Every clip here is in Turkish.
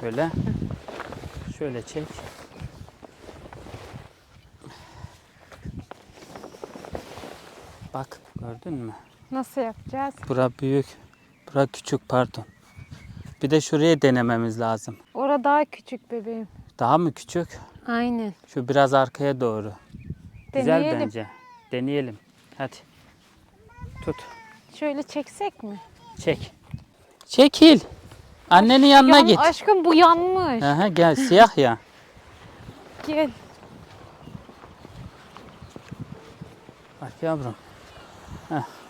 Şöyle. Şöyle çek. Bak gördün mü? Nasıl yapacağız? Bura büyük. Bura küçük pardon. Bir de şuraya denememiz lazım. Orada daha küçük bebeğim. Daha mı küçük? Aynen. Şu biraz arkaya doğru. Güzel Deneyelim. bence. Deneyelim. Hadi. Tut. Şöyle çeksek mi? Çek. Çekil. Annenin yanına Yan- git. Aşkım bu yanmış. Aha, gel siyah ya. Gel. Bak yavrum.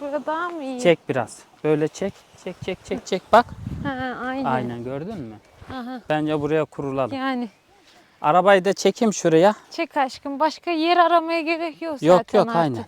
Burada daha mı iyi? Çek biraz. Böyle çek. Çek çek çek çek. Bak. Ha, aynen. Aynen gördün mü? Aha. Bence buraya kurulalım. Yani Arabayı da çekeyim şuraya. çek aşkım. Başka yer aramaya gerek yok zaten Yok yok artık. aynen.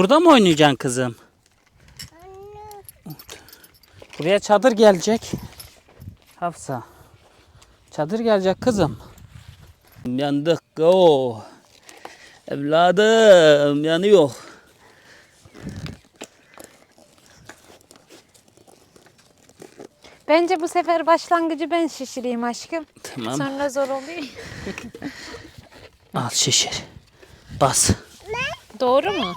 Burada mı oynayacaksın kızım? Buraya çadır gelecek. Hafsa. Çadır gelecek kızım. Yandık. Oo. Evladım yanıyor. Bence bu sefer başlangıcı ben şişireyim aşkım. Tamam. Sonra zor oluyor. Al şişir. Bas. Doğru mu?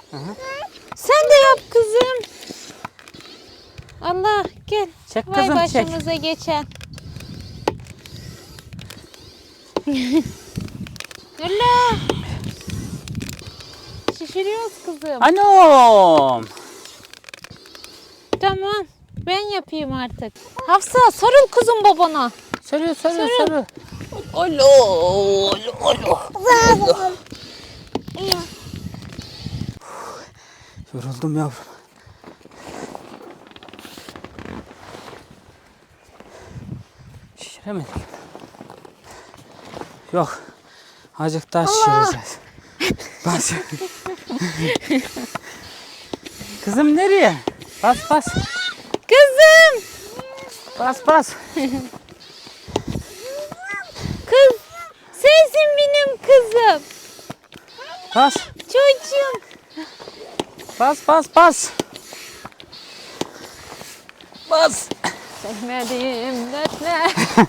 Sen de yap kızım. Allah gel. Çek Vay kızım, çek. başımıza geçen. Allah. Şişiriyoruz kızım. Anam. Tamam. Ben yapayım artık. Hafsa sarıl kızım babana. Sarı sarı sarı. Alo, alo, alo. Yoruldum yavrum. Şişiremedik. Yok. Azıcık daha şişireceğiz. Bas. Kızım nereye? Bas bas. Kızım. Bas bas. Kız. Sensin benim kızım. Bas. Çocuğum. Bas bas bas. Bas. Sevmediğim dertler.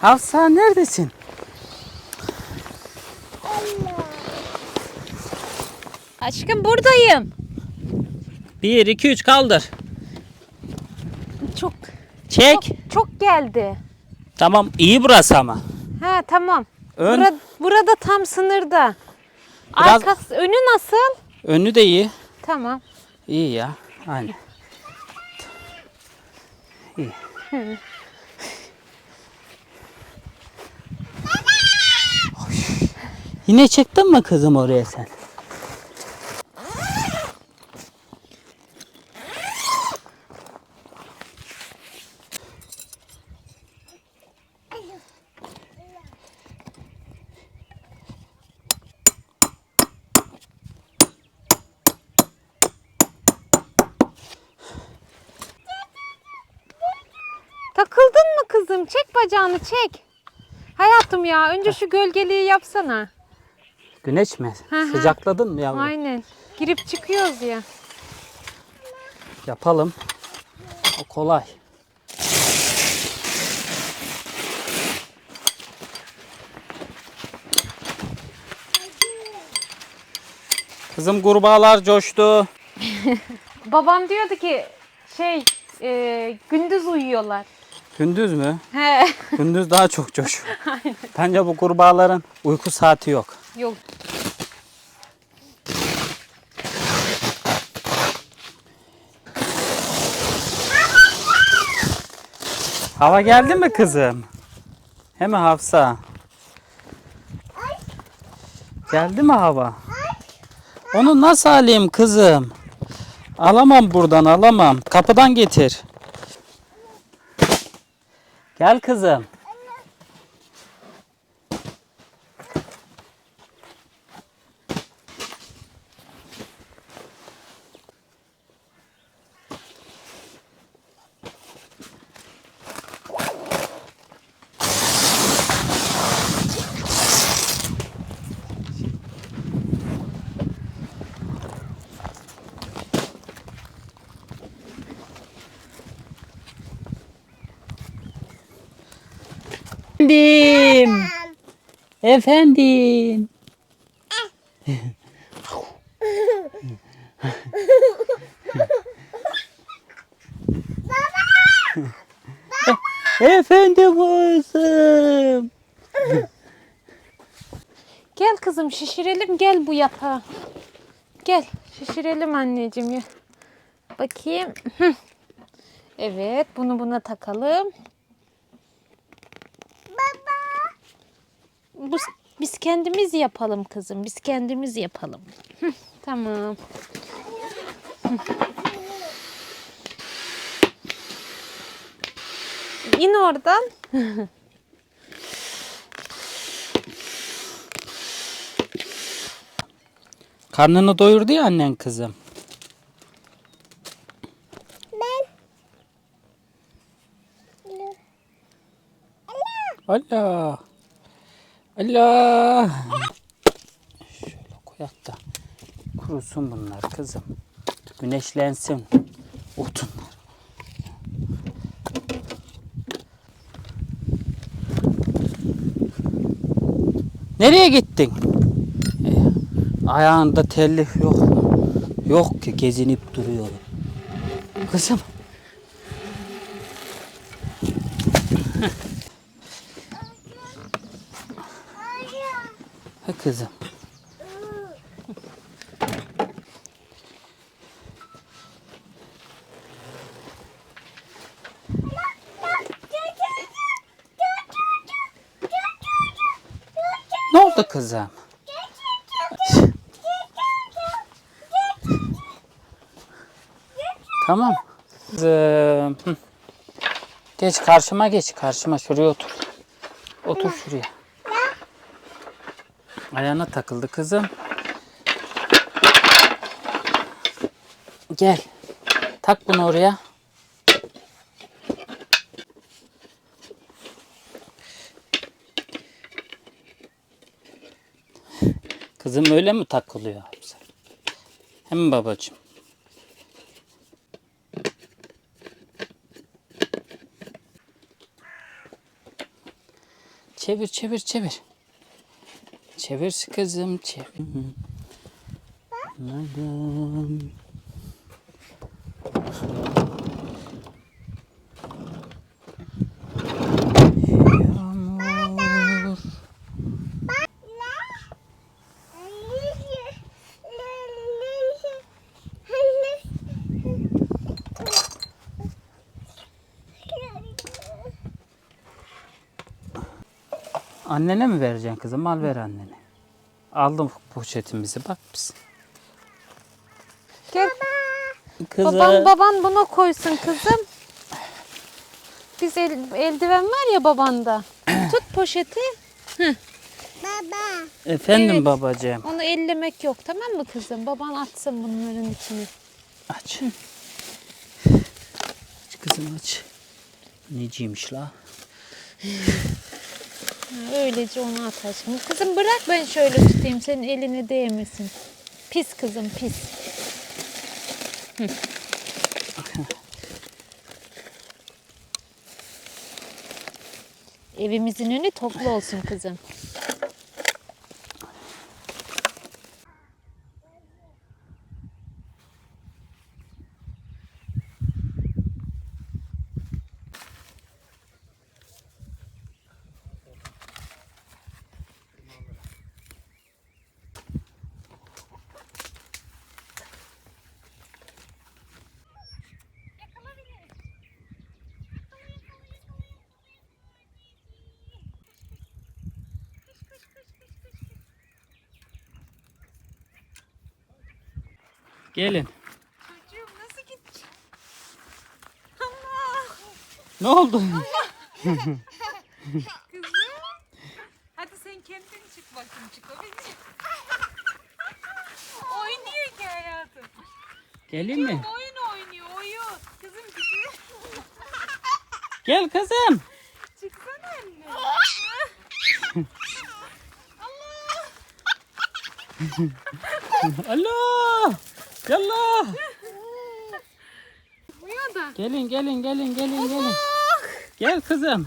Hafsa neredesin? Aşkım buradayım. 1 2 3 kaldır. Çok Çek. çok, çok geldi. Tamam iyi burası ama. Ha tamam. Ön Burada, burada tam sınırda. Biraz- Arkası önü nasıl? önü de iyi. Tamam. İyi ya. Aynen. İyi. Oy. Yine çıktın mı kızım oraya sen? Takıldın mı kızım? Çek bacağını çek. Hayatım ya önce şu gölgeliği yapsana. Güneş mi? Hı hı. Sıcakladın mı yavrum? Aynen. Girip çıkıyoruz ya. Yapalım. O kolay. Kızım kurbağalar coştu. Babam diyordu ki şey e, gündüz uyuyorlar. Gündüz mü? He. Gündüz daha çok coşuyor. Bence bu kurbağaların uyku saati yok. Yok. Hava geldi mi kızım? He mi Hafsa? Geldi mi hava? Onu nasıl alayım kızım? Alamam buradan alamam. Kapıdan getir. Gel kızım. Efendim. Efendim. Efendim kızım. Gel kızım şişirelim gel bu yatağa. Gel şişirelim anneciğim. Bakayım. Evet bunu buna takalım. Bu, biz kendimiz yapalım kızım. Biz kendimiz yapalım. Hı, tamam. Hı. İn oradan. Karnını doyurdu ya annen kızım. Ben. Allah. Allah. Şöyle koyak da kurusun bunlar kızım. Güneşlensin. Otunlar. Nereye gittin? Ayağında telli yok? Yok ki gezinip duruyor. Kızım. Kızım. Ne oldu kızım? Tamam. Kızım. hı. Geç karşıma geç. Karşıma şuraya otur. Otur şuraya. Ayağına takıldı kızım. Gel. Tak bunu oraya. Kızım öyle mi takılıyor? Hem babacığım. Çevir çevir çevir. Çevir kızım çevir. Anladım. Annene mi vereceksin kızım? Al ver annene. Aldım poşetimizi bak biz. Gel Kızım. Baban baban buna koysun kızım. Biz el- eldiven var ya babanda. Tut poşeti. Efendim Evet. babacığım. Onu ellemek yok tamam mı kızım? Baban atsın bunların içine. Aç. Aç kızım aç. Neciymiş la? Öylece onu at aşkım. Kızım bırak ben şöyle tutayım senin eline değmesin. Pis kızım pis. Evimizin önü toplu olsun kızım. Gelin. Çocuğum nasıl gidecek? Allah! Ne oldu? Kızım. Hadi sen kendin çık bakayım çıkabilir Oynuyor ki hayatım. Gelin mi? Oyun oynuyor oyun. Kızım gidiyor. Gel kızım. Çıksana anne. Allah. Allah. Yallah. Uyan da. Gelin gelin gelin gelin gelin. Gel kızım.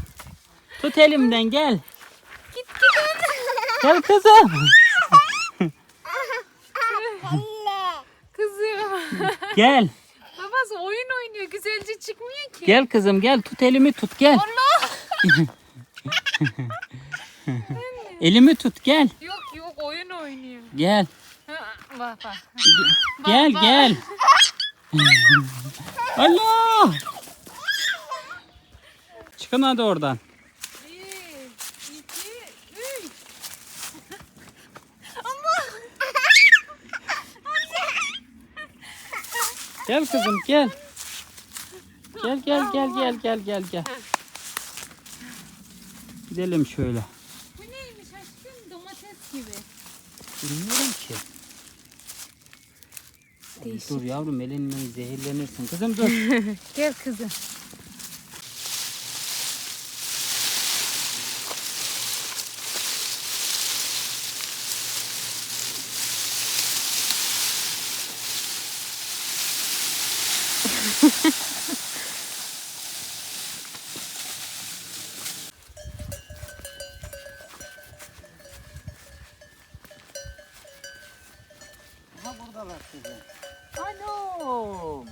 Tut elimden gel. Git git. Gel kızım. Kızım. Gel. Babası oyun oynuyor. Güzelce çıkmıyor ki. Gel kızım gel. Tut elimi tut gel. Allah. Elimi tut gel. Yok yok oyun oynuyor. Gel. Gel gel. Allah. Çıkın hadi oradan. Bir, iki, üç. Allah. Gel kızım gel. Gel gel gel gel gel gel gel. Gidelim şöyle. Bu neymiş aşkım? Domates gibi. Bilmiyorum ki. Değişik. Dur yavrum elinden zehirlenirsin. Kızım dur. Gel kızım. Ha buradalar kızım. Alo.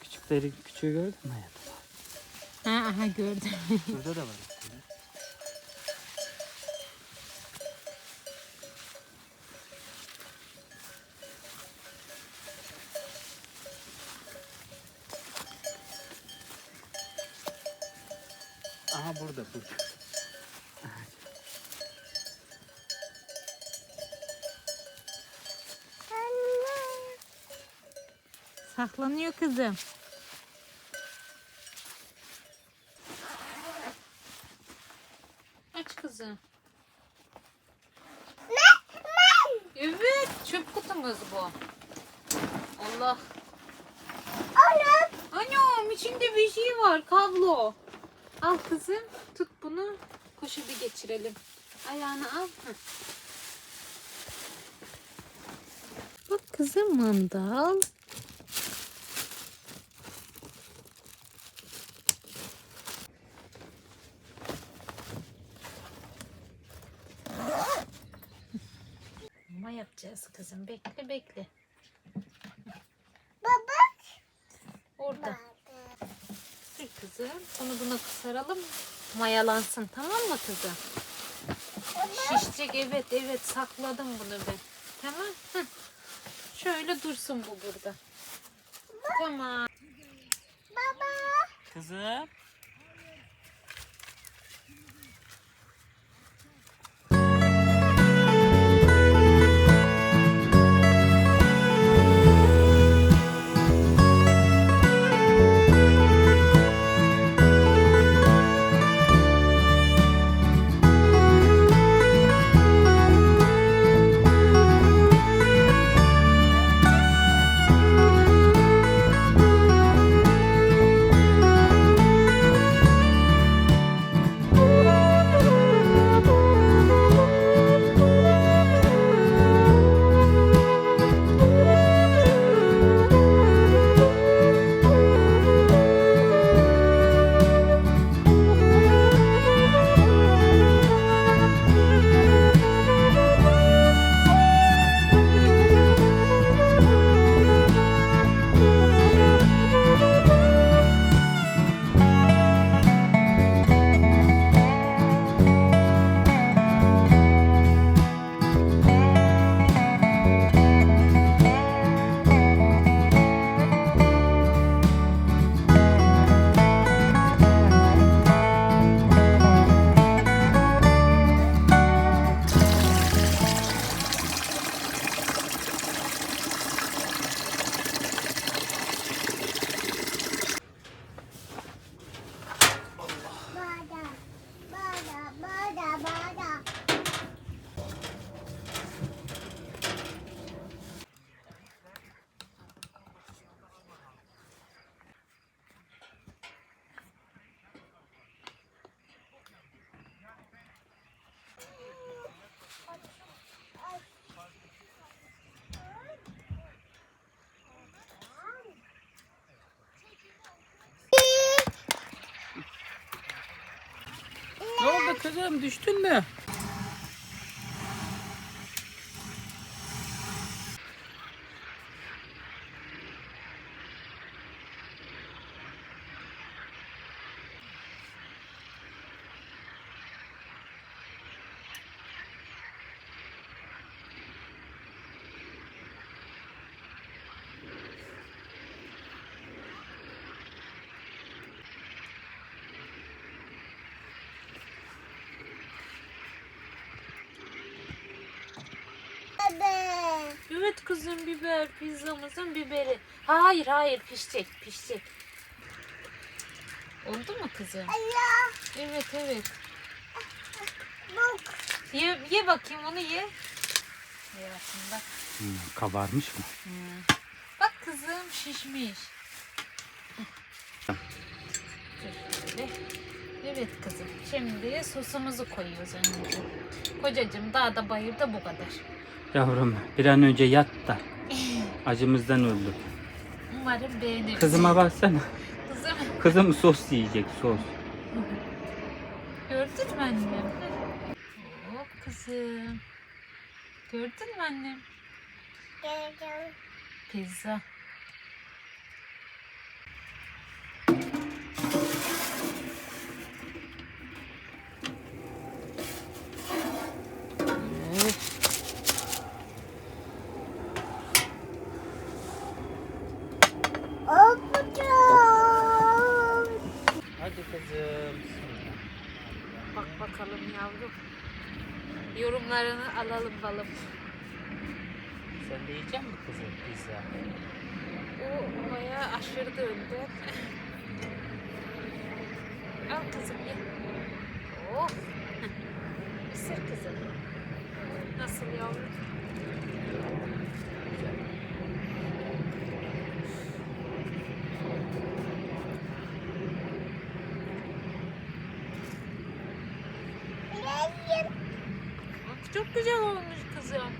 Küçükleri mü hayatım? Ha, aha gördüm. Burada da var. Aha burada burada. Saklanıyor kızım. Aç kızım. Evet, çöp kutumuz bu. Allah. Anam içinde bir şey var, kablo. Al kızım, tut bunu. Koşu bir geçirelim. Ayağını al. Heh. Bak kızım mandal. Mama yapacağız kızım. Bekle bekle. Baba. Orada. Dur kızım. Bunu buna saralım. Mayalansın tamam mı kızım? Şişecek evet evet sakladım bunu ben. Tamam. Hı. Şöyle dursun bu burada. Tamam. Kızım. Kızım düştün mü? Evet kızım biber pizzamızın biberi. Hayır hayır pişecek pişecek. Oldu mu kızım? Evet evet. Ye, ye bakayım onu ye. Ye bak. Hmm, kabarmış mı? Bak kızım şişmiş. Şöyle. Evet kızım. Şimdi sosumuzu koyuyoruz önce. Kocacığım daha da bayırda bu kadar. Yavrum bir an önce yat da. Acımızdan öldük. Umarım beğenirsin. Kızıma baksana. Kızım Kızım sos yiyecek sos. gördün mü annem? Hop kızım. Gördün mü annem? Pizza. Hadi kızım. Bak bakalım yavrum. Yorumlarını alalım balım. Sen de yiyecek misin kızım pizza? O bayağı aşırı önden. Al kızım ye. Oh. Isır kızım. Nasıl yavrum? Bak, Çok güzel olmuş kızım.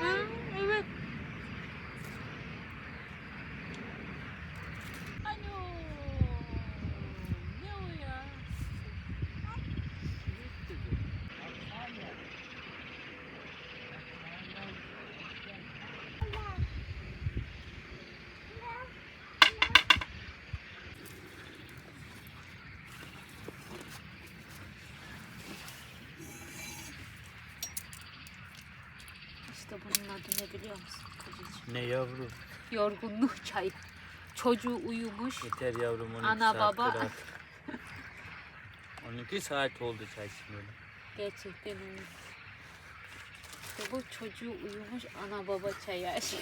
Hı, evet. Alo. Ne o ya? İşte bunun adı ne biliyor musun kocacığım? Ne yavrum? Yorgunluk çayı. Çocuğu uyumuş. Yeter yavrum 12 Ana, saattir baba. at. 12 saat oldu çay içmeyeli. Gerçekten öyle. İşte bu çocuğu uyumuş ana baba çayı aşkı.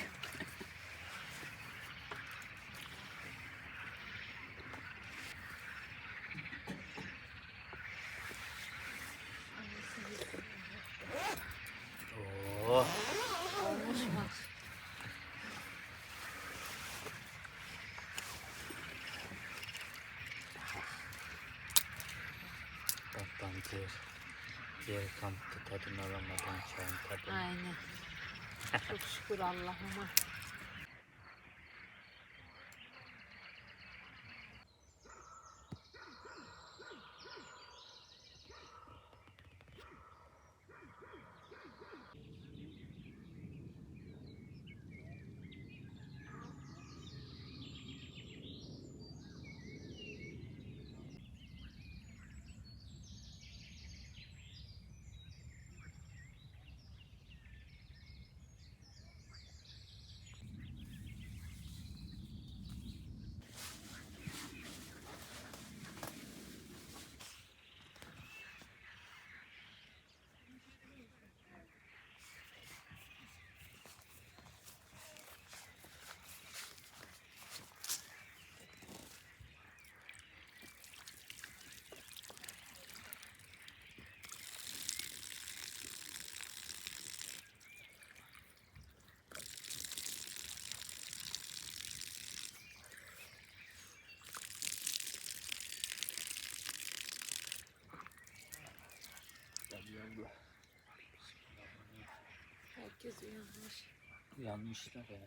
Kampta tadını alamadan çayın tadını. Aynen. Çok şükür Allah'ıma. Herkes uyanmış. Yanmışlar ya.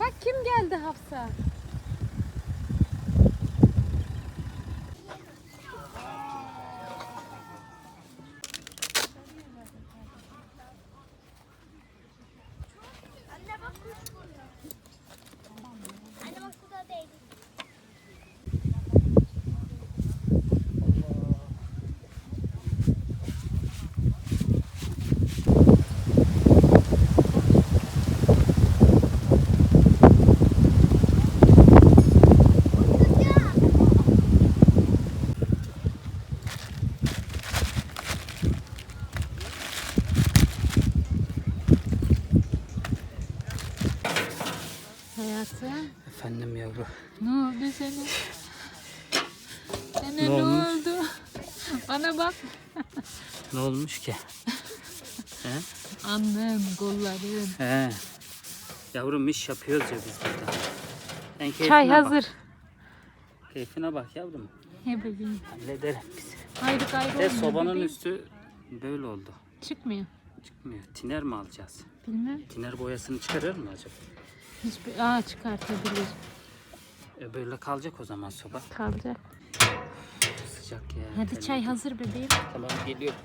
Bak kim geldi Hafsa? Anne bak bu da değil. Hayatım. Efendim yavru. Ne oldu sana? Sana ne, Ne olmuş? oldu? Bana bak. Ne olmuş ki? He? Annem, kollarım. He. Yavrum iş yapıyoruz ya biz burada. Sen Çay bak. hazır. Keyfine bak yavrum. He bebeğim. Hallederim biz. Ayrı gayrı De sobanın bebeğim. üstü böyle oldu. Çıkmıyor. Çıkmıyor. Tiner mi alacağız? Bilmem. Tiner boyasını çıkarır mı acaba? Hiçbir... Aa çıkartabilir. E böyle kalacak o zaman soba. Kalacak. Sıcak ya. Hadi çay hazır bebeğim. Tamam geliyorum.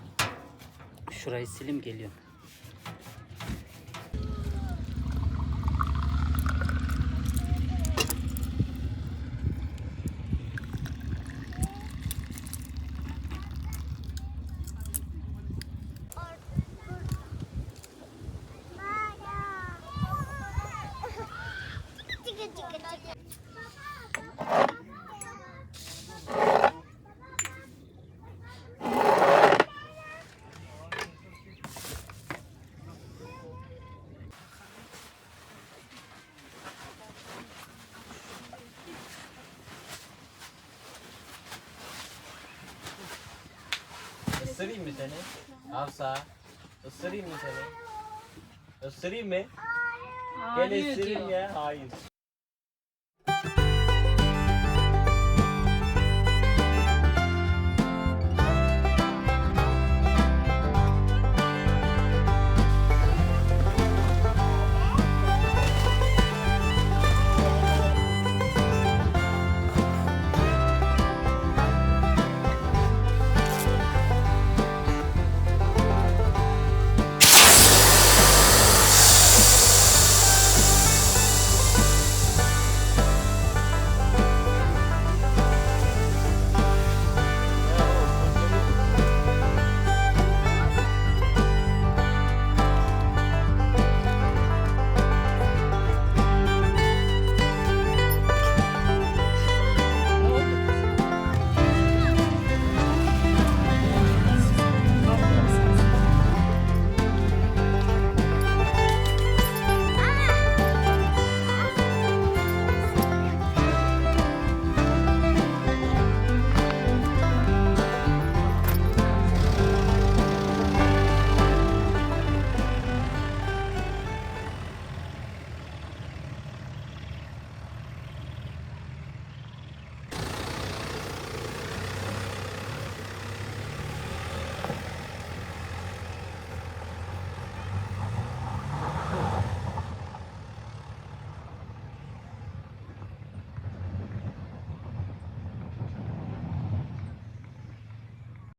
Şurayı silim geliyorum. Isırayım mı seni? Hafsa. Isırayım mı seni? Isırayım mı? Gel ısırayım ya. Hayır.